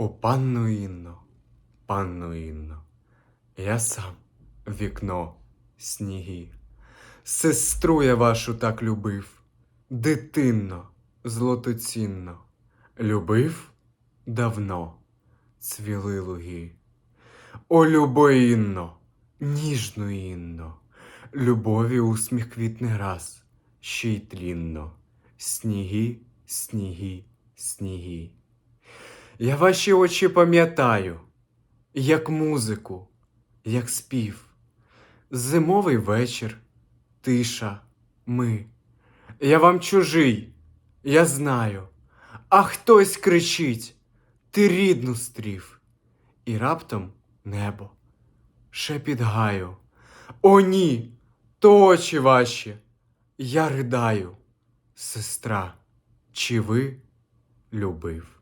О, панно Інно, панно Інно, я сам вікно сніги. Сестру я вашу так любив, дитинно, злотоцінно, любив давно цвіли луги. О, любо Інно, ніжно Інно, любові усміх квітне раз, ще й тлінно, сніги, сніги, сніги. Я ваші очі пам'ятаю, як музику, як спів. Зимовий вечір, тиша, ми. Я вам чужий, я знаю, а хтось кричить, ти рідну стрів. І раптом небо, шепіт гаю. О, ні, то очі ваші, я ридаю, сестра, чи ви любив?